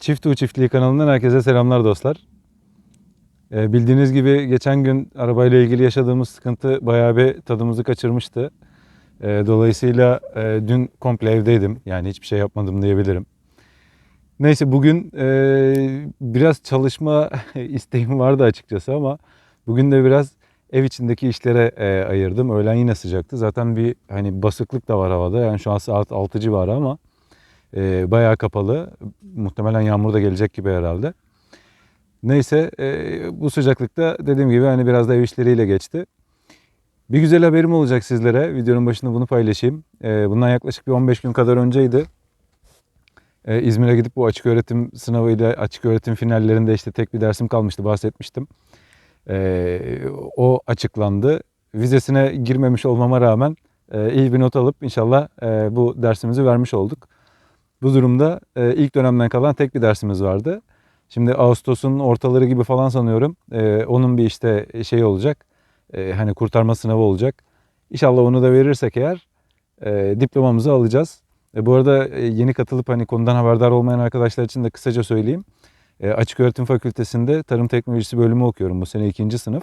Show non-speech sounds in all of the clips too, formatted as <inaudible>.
Çift U Çiftliği kanalından herkese selamlar dostlar. Ee, bildiğiniz gibi geçen gün arabayla ilgili yaşadığımız sıkıntı bayağı bir tadımızı kaçırmıştı. Ee, dolayısıyla e, dün komple evdeydim. Yani hiçbir şey yapmadım diyebilirim. Neyse bugün e, biraz çalışma <laughs> isteğim vardı açıkçası ama bugün de biraz ev içindeki işlere e, ayırdım. Öğlen yine sıcaktı. Zaten bir hani basıklık da var havada. Yani şu an saat 6 civarı ama e, bayağı kapalı. Muhtemelen yağmur da gelecek gibi herhalde. Neyse e, bu sıcaklıkta dediğim gibi hani biraz da ev işleriyle geçti. Bir güzel haberim olacak sizlere. Videonun başında bunu paylaşayım. E, bundan yaklaşık bir 15 gün kadar önceydi. E, İzmir'e gidip bu açık öğretim sınavıyla açık öğretim finallerinde işte tek bir dersim kalmıştı bahsetmiştim. E, o açıklandı. Vizesine girmemiş olmama rağmen e, iyi bir not alıp inşallah e, bu dersimizi vermiş olduk. Bu durumda e, ilk dönemden kalan tek bir dersimiz vardı. Şimdi Ağustos'un ortaları gibi falan sanıyorum. E, onun bir işte şey olacak. E, hani kurtarma sınavı olacak. İnşallah onu da verirsek eğer e, diplomamızı alacağız. E, bu arada e, yeni katılıp hani konudan haberdar olmayan arkadaşlar için de kısaca söyleyeyim. E, Açık Öğretim Fakültesi'nde Tarım Teknolojisi bölümü okuyorum bu sene ikinci sınıf.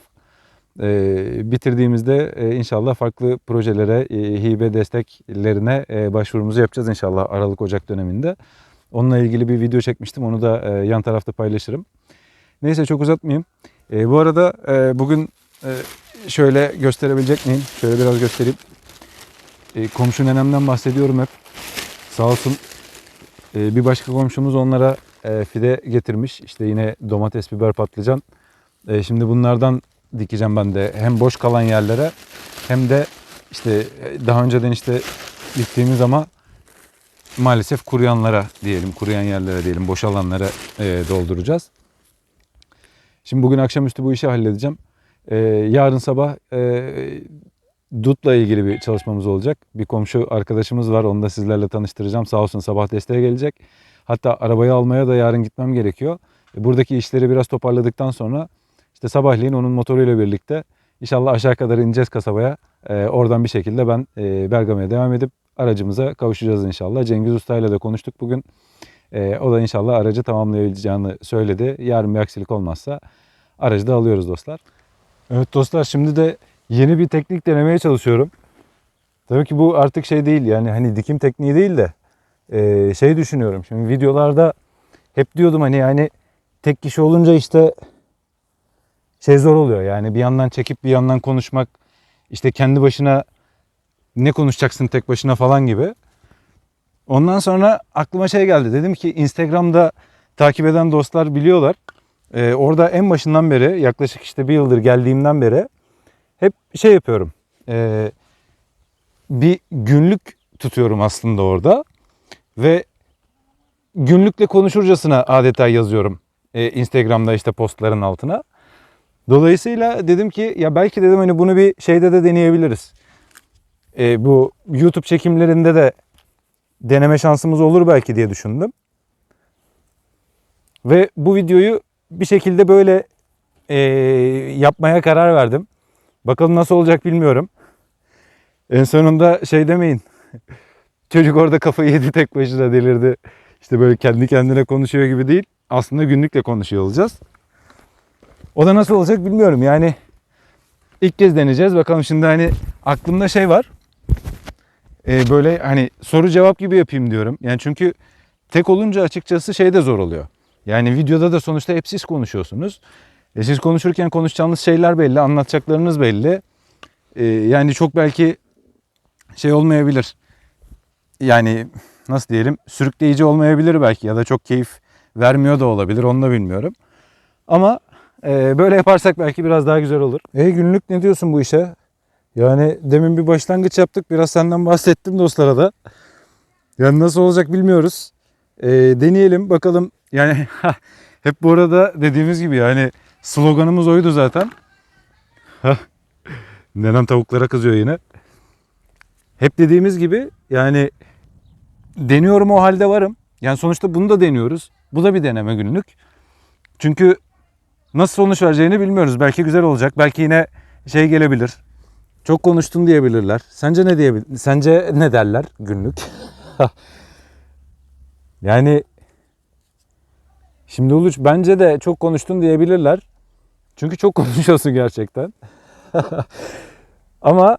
E, bitirdiğimizde e, inşallah farklı projelere, e, hibe desteklerine e, başvurumuzu yapacağız inşallah Aralık Ocak döneminde. Onunla ilgili bir video çekmiştim. Onu da e, yan tarafta paylaşırım. Neyse çok uzatmayayım. E, bu arada e, bugün e, şöyle gösterebilecek miyim? Şöyle biraz göstereyim. E, komşu nenemden bahsediyorum hep. Sağ olsun e, bir başka komşumuz onlara e, fide getirmiş. İşte yine domates, biber, patlıcan. E, şimdi bunlardan dikeceğim ben de. Hem boş kalan yerlere hem de işte e, daha önceden işte diktiğimiz ama maalesef kuruyanlara diyelim, kuruyan yerlere diyelim, boş alanlara e, dolduracağız. Şimdi bugün akşamüstü bu işi halledeceğim. E, yarın sabah e, dutla ilgili bir çalışmamız olacak. Bir komşu arkadaşımız var, onu da sizlerle tanıştıracağım. Sağ olsun sabah desteğe gelecek. Hatta arabayı almaya da yarın gitmem gerekiyor. E, buradaki işleri biraz toparladıktan sonra işte sabahleyin onun motoruyla birlikte inşallah aşağı kadar ineceğiz kasabaya. E, oradan bir şekilde ben e, Bergama'ya devam edip aracımıza kavuşacağız inşallah. Cengiz Usta ile de konuştuk bugün. Ee, o da inşallah aracı tamamlayabileceğini söyledi. Yarın bir aksilik olmazsa aracı da alıyoruz dostlar. Evet dostlar şimdi de yeni bir teknik denemeye çalışıyorum. Tabii ki bu artık şey değil yani hani dikim tekniği değil de e, şey düşünüyorum. Şimdi videolarda hep diyordum hani yani tek kişi olunca işte şey zor oluyor. Yani bir yandan çekip bir yandan konuşmak işte kendi başına ne konuşacaksın tek başına falan gibi. Ondan sonra aklıma şey geldi. Dedim ki Instagram'da takip eden dostlar biliyorlar. Ee, orada en başından beri yaklaşık işte bir yıldır geldiğimden beri hep şey yapıyorum. Ee, bir günlük tutuyorum aslında orada. Ve günlükle konuşurcasına adeta yazıyorum. Ee, Instagram'da işte postların altına. Dolayısıyla dedim ki ya belki dedim hani bunu bir şeyde de deneyebiliriz e, bu YouTube çekimlerinde de deneme şansımız olur belki diye düşündüm. Ve bu videoyu bir şekilde böyle e, yapmaya karar verdim. Bakalım nasıl olacak bilmiyorum. En sonunda şey demeyin. <laughs> Çocuk orada kafayı yedi tek başına delirdi. İşte böyle kendi kendine konuşuyor gibi değil. Aslında günlükle konuşuyor olacağız. O da nasıl olacak bilmiyorum. Yani ilk kez deneyeceğiz. Bakalım şimdi hani aklımda şey var e, böyle hani soru cevap gibi yapayım diyorum. Yani çünkü tek olunca açıkçası şey de zor oluyor. Yani videoda da sonuçta hep siz konuşuyorsunuz. E, siz konuşurken konuşacağınız şeyler belli, anlatacaklarınız belli. E, yani çok belki şey olmayabilir. Yani nasıl diyelim sürükleyici olmayabilir belki ya da çok keyif vermiyor da olabilir onu da bilmiyorum. Ama e, böyle yaparsak belki biraz daha güzel olur. E günlük ne diyorsun bu işe? Yani demin bir başlangıç yaptık. Biraz senden bahsettim dostlara da. Yani nasıl olacak bilmiyoruz. E, deneyelim bakalım. Yani <laughs> hep bu arada dediğimiz gibi yani sloganımız oydu zaten. <laughs> Nenem tavuklara kızıyor yine. Hep dediğimiz gibi yani deniyorum o halde varım. Yani sonuçta bunu da deniyoruz. Bu da bir deneme günlük. Çünkü nasıl sonuç vereceğini bilmiyoruz. Belki güzel olacak. Belki yine şey gelebilir. Çok konuştun diyebilirler. Sence ne diyebilir? Sence ne derler günlük? <laughs> yani Şimdi Uluç bence de çok konuştun diyebilirler. Çünkü çok <laughs> konuşuyorsun gerçekten. <laughs> Ama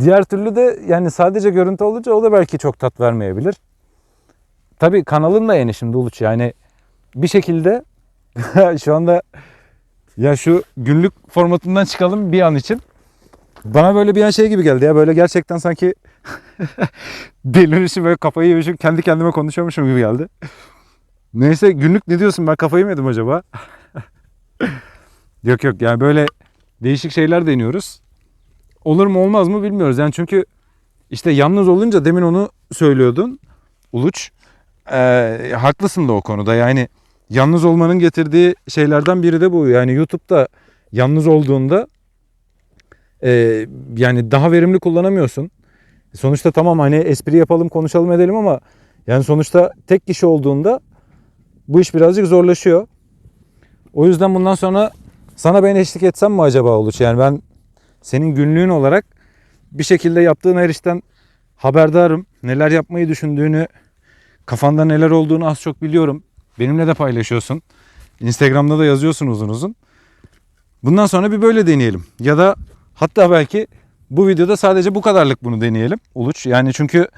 diğer türlü de yani sadece görüntü olunca o da belki çok tat vermeyebilir. Tabii kanalın da yeni şimdi Uluç yani bir şekilde <laughs> şu anda ya şu günlük formatından çıkalım bir an için. Bana böyle bir an şey gibi geldi ya böyle gerçekten sanki <laughs> delirmişim böyle kafayı yemişim kendi kendime konuşuyormuşum gibi geldi. Neyse günlük ne diyorsun ben kafayı mı yedim acaba? <laughs> yok yok yani böyle değişik şeyler deniyoruz. Olur mu olmaz mı bilmiyoruz yani çünkü işte yalnız olunca demin onu söylüyordun Uluç. Ee, haklısın da o konuda yani yalnız olmanın getirdiği şeylerden biri de bu. Yani YouTube'da yalnız olduğunda e, yani daha verimli kullanamıyorsun. Sonuçta tamam hani espri yapalım konuşalım edelim ama yani sonuçta tek kişi olduğunda bu iş birazcık zorlaşıyor. O yüzden bundan sonra sana ben eşlik etsem mi acaba Uluç? Yani ben senin günlüğün olarak bir şekilde yaptığın her işten haberdarım. Neler yapmayı düşündüğünü, kafanda neler olduğunu az çok biliyorum. Benimle de paylaşıyorsun. Instagram'da da yazıyorsun uzun uzun. Bundan sonra bir böyle deneyelim. Ya da hatta belki bu videoda sadece bu kadarlık bunu deneyelim Uluç. Yani çünkü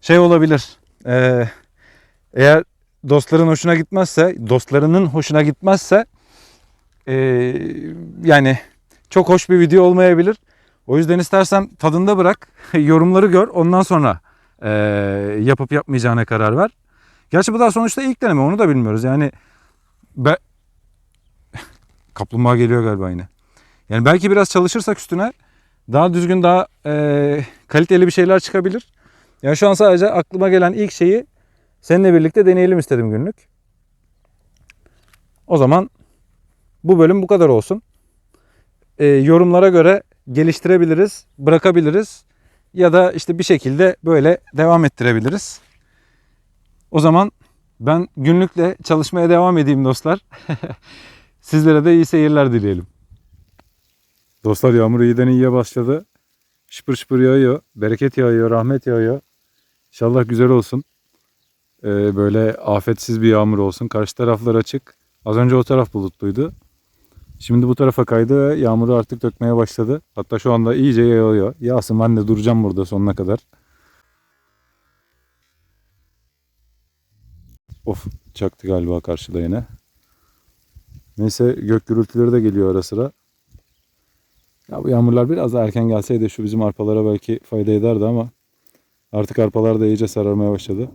şey olabilir. Ee, eğer dostların hoşuna gitmezse, dostlarının hoşuna gitmezse ee, yani çok hoş bir video olmayabilir. O yüzden istersen tadında bırak, <laughs> yorumları gör. Ondan sonra ee, yapıp yapmayacağına karar ver. Gerçi bu da sonuçta ilk deneme onu da bilmiyoruz. Yani be... <laughs> kaplumbağa geliyor galiba yine. Yani belki biraz çalışırsak üstüne daha düzgün daha e, kaliteli bir şeyler çıkabilir. Yani şu an sadece aklıma gelen ilk şeyi seninle birlikte deneyelim istedim günlük. O zaman bu bölüm bu kadar olsun. E, yorumlara göre geliştirebiliriz, bırakabiliriz ya da işte bir şekilde böyle devam ettirebiliriz. O zaman ben günlükle çalışmaya devam edeyim dostlar. <laughs> Sizlere de iyi seyirler dileyelim. Dostlar yağmur iyiden iyiye başladı. Şıpır şıpır yağıyor. Bereket yağıyor, rahmet yağıyor. İnşallah güzel olsun. Ee, böyle afetsiz bir yağmur olsun. Karşı taraflar açık. Az önce o taraf bulutluydu. Şimdi bu tarafa kaydı ve yağmuru artık dökmeye başladı. Hatta şu anda iyice yağıyor. Yağsın ben de duracağım burada sonuna kadar. Of çaktı galiba karşıda yine. Neyse gök gürültüleri de geliyor ara sıra. Ya bu yağmurlar biraz daha erken gelseydi şu bizim arpalara belki fayda ederdi ama artık arpalar da iyice sararmaya başladı.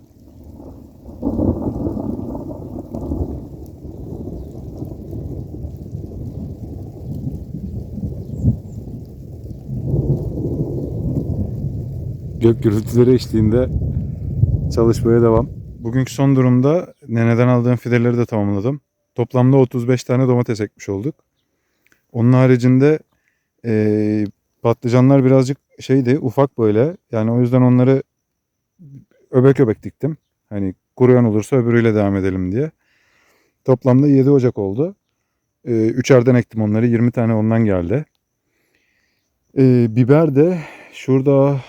Gök gürültüleri eşliğinde çalışmaya devam. Bugünkü son durumda neneden aldığım fideleri de tamamladım. Toplamda 35 tane domates ekmiş olduk. Onun haricinde e, patlıcanlar birazcık şeydi ufak böyle. Yani o yüzden onları öbek öbek diktim. Hani kuruyan olursa öbürüyle devam edelim diye. Toplamda 7 Ocak oldu. E, üçerden ektim onları. 20 tane ondan geldi. E, biber de şurada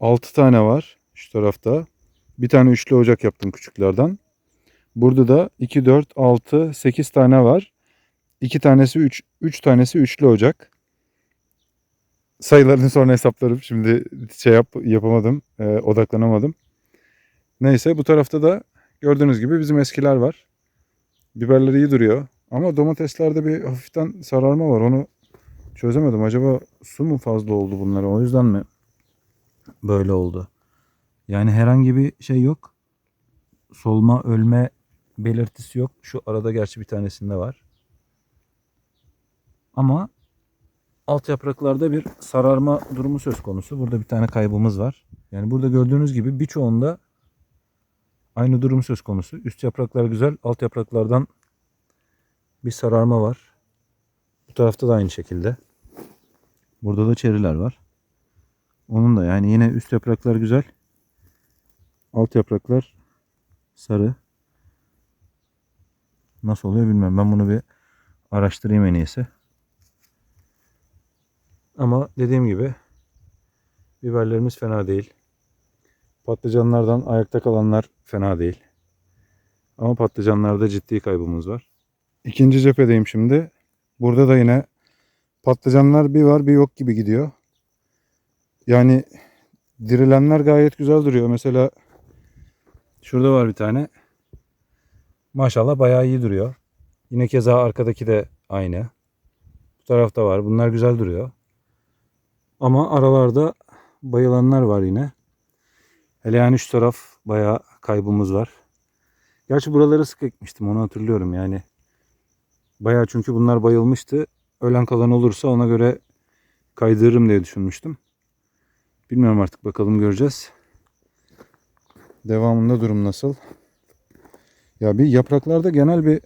6 tane var şu tarafta. Bir tane üçlü ocak yaptım küçüklerden. Burada da 2, 4, 6, 8 tane var. 2 tanesi 3, 3 tanesi üçlü ocak. Sayılarını sonra hesaplarım. Şimdi şey yap, yapamadım, e, odaklanamadım. Neyse bu tarafta da gördüğünüz gibi bizim eskiler var. Biberler iyi duruyor. Ama domateslerde bir hafiften sararma var. Onu çözemedim. Acaba su mu fazla oldu bunlara? O yüzden mi böyle oldu? Yani herhangi bir şey yok. Solma, ölme belirtisi yok. Şu arada gerçi bir tanesinde var. Ama alt yapraklarda bir sararma durumu söz konusu. Burada bir tane kaybımız var. Yani burada gördüğünüz gibi birçoğunda aynı durum söz konusu. Üst yapraklar güzel, alt yapraklardan bir sararma var. Bu tarafta da aynı şekilde. Burada da çeriler var. Onun da yani yine üst yapraklar güzel. Alt yapraklar sarı. Nasıl oluyor bilmiyorum. Ben bunu bir araştırayım en iyisi. Ama dediğim gibi biberlerimiz fena değil. Patlıcanlardan ayakta kalanlar fena değil. Ama patlıcanlarda ciddi kaybımız var. İkinci cephedeyim şimdi. Burada da yine patlıcanlar bir var bir yok gibi gidiyor. Yani dirilenler gayet güzel duruyor. Mesela şurada var bir tane. Maşallah bayağı iyi duruyor. Yine keza arkadaki de aynı. Bu tarafta var. Bunlar güzel duruyor. Ama aralarda bayılanlar var yine. Hele yani şu taraf bayağı kaybımız var. Gerçi buraları sık ekmiştim onu hatırlıyorum yani. Bayağı çünkü bunlar bayılmıştı. Ölen kalan olursa ona göre kaydırırım diye düşünmüştüm. Bilmiyorum artık bakalım göreceğiz. Devamında durum nasıl? Ya bir yapraklarda genel bir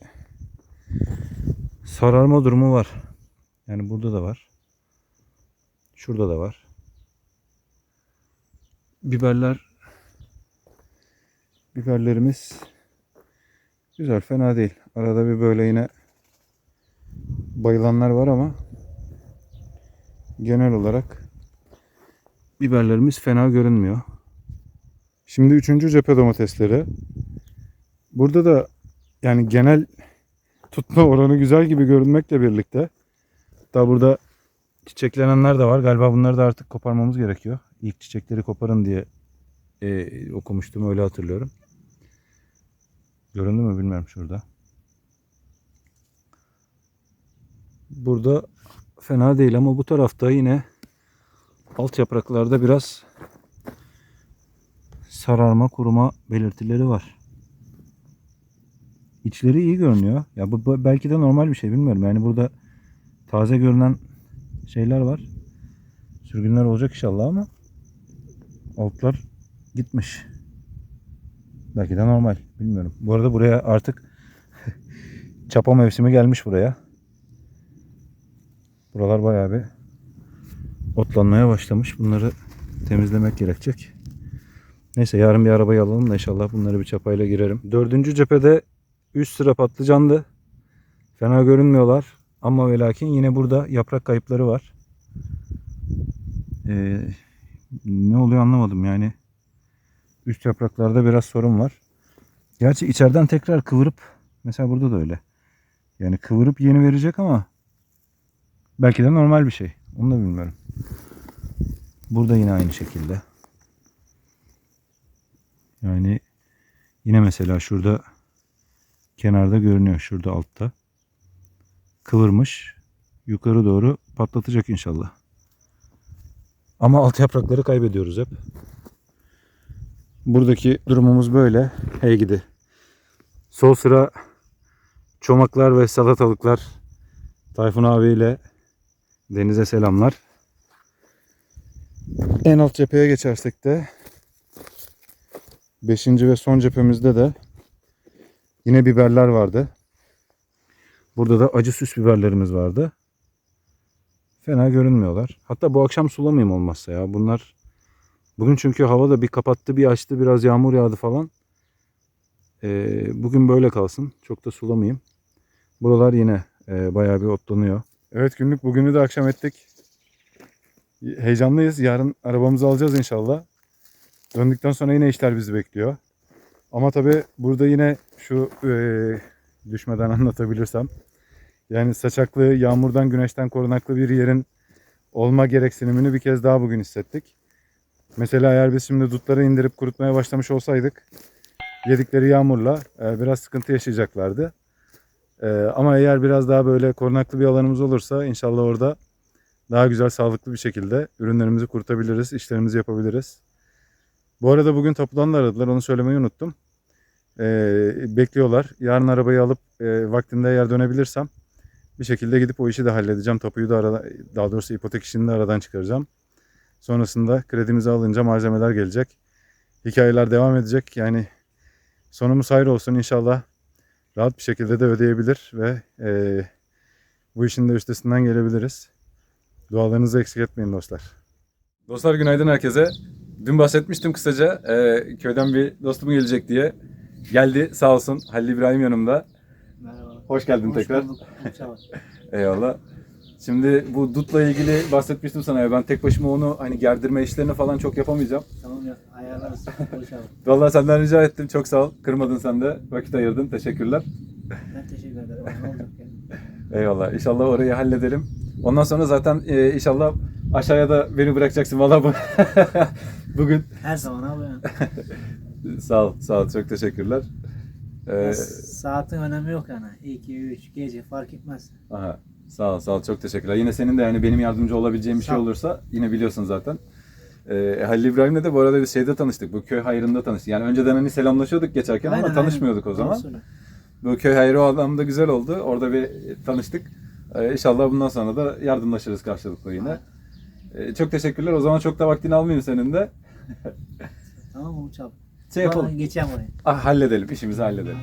sararma durumu var. Yani burada da var. Şurada da var. Biberler biberlerimiz güzel fena değil. Arada bir böyle yine bayılanlar var ama genel olarak biberlerimiz fena görünmüyor. Şimdi üçüncü cephe domatesleri. Burada da yani genel tutma oranı güzel gibi görünmekle birlikte hatta burada çiçeklenenler de var. Galiba bunları da artık koparmamız gerekiyor. İlk çiçekleri koparın diye e, okumuştum öyle hatırlıyorum. Göründü mü bilmiyorum şurada. Burada fena değil ama bu tarafta yine alt yapraklarda biraz sararma, kuruma belirtileri var. İçleri iyi görünüyor. Ya bu bu belki de normal bir şey bilmiyorum. Yani burada taze görünen şeyler var. Sürgünler olacak inşallah ama altlar gitmiş. Belki de normal. Bilmiyorum. Bu arada buraya artık <laughs> çapa mevsimi gelmiş buraya. Buralar bayağı bir otlanmaya başlamış. Bunları temizlemek gerekecek. Neyse yarın bir arabayı alalım da inşallah bunları bir çapayla girerim. Dördüncü cephede üst sıra patlıcandı. Fena görünmüyorlar. Ama ve lakin yine burada yaprak kayıpları var. Ee, ne oluyor anlamadım yani. Üst yapraklarda biraz sorun var. Gerçi içeriden tekrar kıvırıp mesela burada da öyle. Yani kıvırıp yeni verecek ama belki de normal bir şey. Onu da bilmiyorum. Burada yine aynı şekilde. Yani yine mesela şurada kenarda görünüyor şurada altta. Kıvırmış. Yukarı doğru patlatacak inşallah. Ama alt yaprakları kaybediyoruz hep. Buradaki durumumuz böyle. Hey gidi. Sol sıra çomaklar ve salatalıklar. Tayfun abiyle denize selamlar. En alt cepheye geçersek de 5. ve son cephemizde de yine biberler vardı. Burada da acı süs biberlerimiz vardı. Fena görünmüyorlar. Hatta bu akşam sulamayayım olmazsa ya. Bunlar bugün çünkü hava da bir kapattı bir açtı biraz yağmur yağdı falan. Ee, bugün böyle kalsın. Çok da sulamayayım. Buralar yine e, bayağı bir otlanıyor. Evet günlük bugünü de akşam ettik. Heyecanlıyız. Yarın arabamızı alacağız inşallah. Döndükten sonra yine işler bizi bekliyor. Ama tabi burada yine şu e, düşmeden <laughs> anlatabilirsem. Yani saçaklı, yağmurdan, güneşten korunaklı bir yerin olma gereksinimini bir kez daha bugün hissettik. Mesela eğer biz şimdi dutları indirip kurutmaya başlamış olsaydık yedikleri yağmurla e, biraz sıkıntı yaşayacaklardı. E, ama eğer biraz daha böyle korunaklı bir alanımız olursa inşallah orada daha güzel, sağlıklı bir şekilde ürünlerimizi kurutabiliriz, işlerimizi yapabiliriz. Bu arada bugün tapudan da aradılar, onu söylemeyi unuttum. E, bekliyorlar. Yarın arabayı alıp e, vaktinde eğer dönebilirsem bir şekilde gidip o işi de halledeceğim. Tapuyu da arada, daha doğrusu ipotek işini de aradan çıkaracağım. Sonrasında kredimizi alınca malzemeler gelecek. Hikayeler devam edecek. Yani sonumuz hayır olsun inşallah. Rahat bir şekilde de ödeyebilir ve e, bu işin de üstesinden gelebiliriz. Dualarınızı eksik etmeyin dostlar. Dostlar günaydın herkese. Dün bahsetmiştim kısaca e, köyden bir dostum gelecek diye. Geldi sağ olsun Halil İbrahim yanımda. Merhaba. Hoş geldin Hoş tekrar. bulduk. <laughs> Eyvallah. Şimdi bu dutla ilgili bahsetmiştim sana ya ben tek başıma onu hani gerdirme işlerini falan çok yapamayacağım. Tamam ya ayarlarız. Konuşalım. <laughs> Vallahi senden rica ettim çok sağ ol. Kırmadın sen de vakit ayırdın teşekkürler. Ben teşekkür ederim. Ne olacak? <laughs> Eyvallah inşallah orayı halledelim. Ondan sonra zaten e, inşallah aşağıya da beni bırakacaksın valla bu. <laughs> Bugün Her zaman abi <laughs> sağ ol sağ ol çok teşekkürler. Ee, Saatin önemi yok yani. 2, 3, gece fark etmez. aha, sağ ol sağ ol çok teşekkürler. Yine senin de yani benim yardımcı olabileceğim bir şey Sağ olursa yine biliyorsun zaten. Ee, Halil İbrahim'le de bu arada bir şeyde tanıştık. Bu köy hayrında tanıştık. Yani önceden hani selamlaşıyorduk geçerken ama Aynen, tanışmıyorduk aynen. o zaman. Bu köy hayrı o anlamda güzel oldu. Orada bir tanıştık. Ee, inşallah bundan sonra da yardımlaşırız karşılıklı yine. Ee, çok teşekkürler. O zaman çok da vaktini almayayım senin de. Tamam Uç abi? Şey yapalım. Geçeceğim oraya. Ah, halledelim. işimizi halledelim.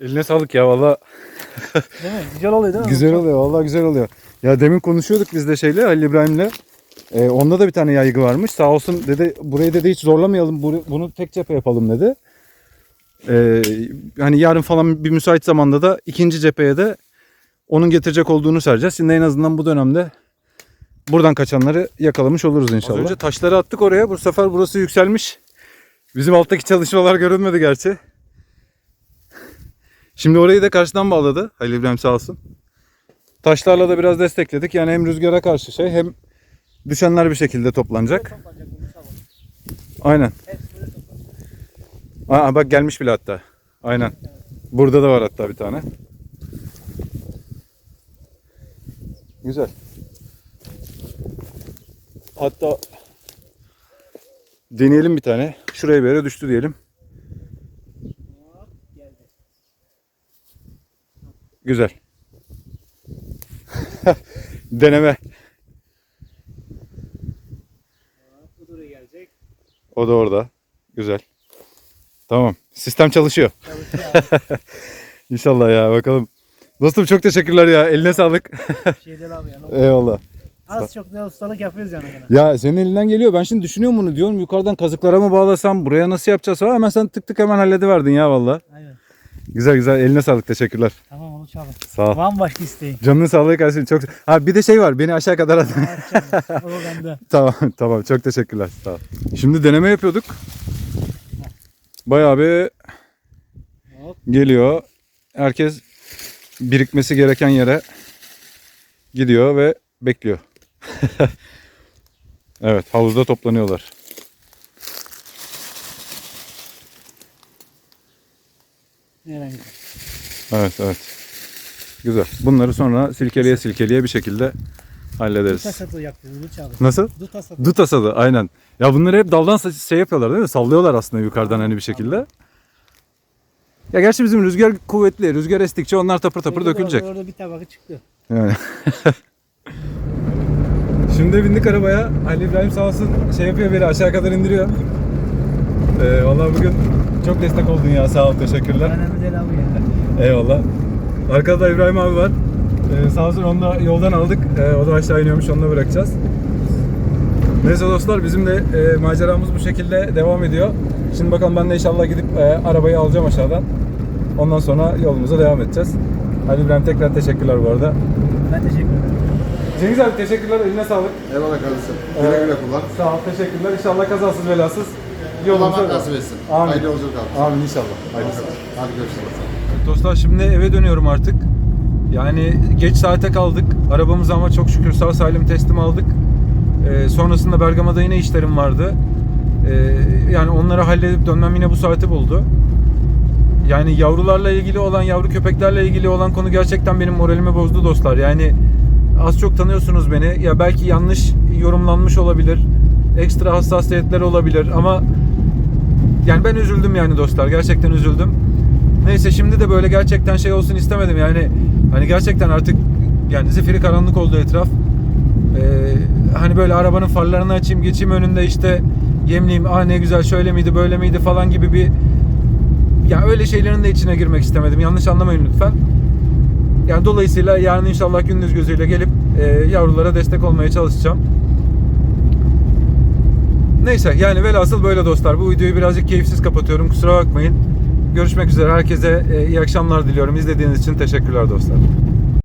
Eline sağlık ya valla. <laughs> Değil mi? Güzel oluyor değil mi? Güzel oluyor valla güzel oluyor. Ya demin konuşuyorduk biz de şeyle Halil İbrahim'le. Ee, onda da bir tane yaygı varmış. Sağ olsun dedi burayı dedi hiç zorlamayalım bunu, bunu tek cephe yapalım dedi. Ee, hani yarın falan bir müsait zamanda da ikinci cepheye de onun getirecek olduğunu sereceğiz. Şimdi en azından bu dönemde buradan kaçanları yakalamış oluruz inşallah. Az önce taşları attık oraya. Bu sefer burası yükselmiş. Bizim alttaki çalışmalar görünmedi gerçi. Şimdi orayı da karşıdan bağladı Halil İbrahim sağ olsun. Taşlarla da biraz destekledik. Yani hem rüzgara karşı şey hem düşenler bir şekilde toplanacak. Aynen. Aa, bak gelmiş bile hatta. Aynen. Burada da var hatta bir tane. Güzel. Hatta deneyelim bir tane. Şuraya bir yere düştü diyelim. Hop, geldi. Güzel. <laughs> Deneme. O da orada. Güzel. Tamam. Sistem çalışıyor. Çalışıyor. <laughs> İnşallah ya bakalım. Dostum çok teşekkürler ya. Eline sağlık. Şey değil abi ya. ne? Eyvallah. Az çok da ustalık yapıyoruz yani. gene. Ya senin elinden geliyor. Ben şimdi düşünüyorum bunu. Diyorum yukarıdan kazıklara mı bağlasam? Buraya nasıl yapacağız falan. Hemen sen tık tık hemen hallediverdin ya valla. Aynen. Güzel güzel. Eline sağlık. Teşekkürler. Tamam Uluç abi. Sağ ol. Bambaşka isteğin. Canının sağlığı karşısın. Çok... Ha bir de şey var. Beni aşağı kadar at. O bende. <laughs> tamam tamam. Çok teşekkürler. Sağ ol. Şimdi deneme yapıyorduk. Bayağı bir Hop. geliyor. Herkes birikmesi gereken yere gidiyor ve bekliyor. <laughs> evet havuzda toplanıyorlar. Bir. Evet evet. Güzel. Bunları sonra silkeleye silkeleye bir şekilde hallederiz. Yapıyoruz. Duç abi. Nasıl? Dutasadı. Dut asadı aynen. Ya bunları hep daldan şey yapıyorlar değil mi? Sallıyorlar aslında yukarıdan hani bir şekilde. Ya gerçi bizim rüzgar kuvvetli. Rüzgar estikçe onlar tapır tapır Orada- dökülecek. Orada, orada bir tabakı çıktı. Yani. <laughs> Şimdi bindik arabaya. Ali İbrahim sağ olsun şey yapıyor beni aşağı kadar indiriyor. Ee, vallahi bugün çok destek oldun ya sağ ol teşekkürler. Önemli değil abi ya. Eyvallah. Arkada İbrahim abi var. Ee, sağ olsun onu da yoldan aldık. Ee, o da aşağı iniyormuş onu da bırakacağız. Neyse dostlar bizim de e, maceramız bu şekilde devam ediyor. Şimdi bakalım ben de inşallah gidip e, arabayı alacağım aşağıdan. Ondan sonra yolumuza devam edeceğiz. Ali İbrahim tekrar teşekkürler bu arada. Ben teşekkür ederim. Cengiz abi teşekkürler. Eline sağlık. Eyvallah kardeşim. Güle güle kullan. Sağ ol. Teşekkürler. İnşallah kazasız belasız Allah nasip etsin. Amin. Hayırlı yolculuk abi. Amin inşallah. Hayırlısı. Hadi görüşürüz. Dostlar şimdi eve dönüyorum artık. Yani geç saate kaldık. Arabamızı ama çok şükür sağ salim teslim aldık. Ee, sonrasında Bergama'da yine işlerim vardı. Ee, yani onları halledip dönmem yine bu saati buldu. Yani yavrularla ilgili olan, yavru köpeklerle ilgili olan konu gerçekten benim moralimi bozdu dostlar. Yani az çok tanıyorsunuz beni. Ya belki yanlış yorumlanmış olabilir. Ekstra hassasiyetler olabilir ama yani ben üzüldüm yani dostlar. Gerçekten üzüldüm. Neyse şimdi de böyle gerçekten şey olsun istemedim yani hani gerçekten artık yani zifiri karanlık oldu etraf. Ee, hani böyle arabanın farlarını açayım geçeyim önünde işte yemleyeyim aa ne güzel şöyle miydi böyle miydi falan gibi bir ya öyle şeylerin de içine girmek istemedim yanlış anlamayın lütfen. Yani dolayısıyla yarın inşallah gündüz gözüyle gelip e, yavrulara destek olmaya çalışacağım. Neyse yani velhasıl böyle dostlar. Bu videoyu birazcık keyifsiz kapatıyorum. Kusura bakmayın. Görüşmek üzere. Herkese e, iyi akşamlar diliyorum. İzlediğiniz için teşekkürler dostlar.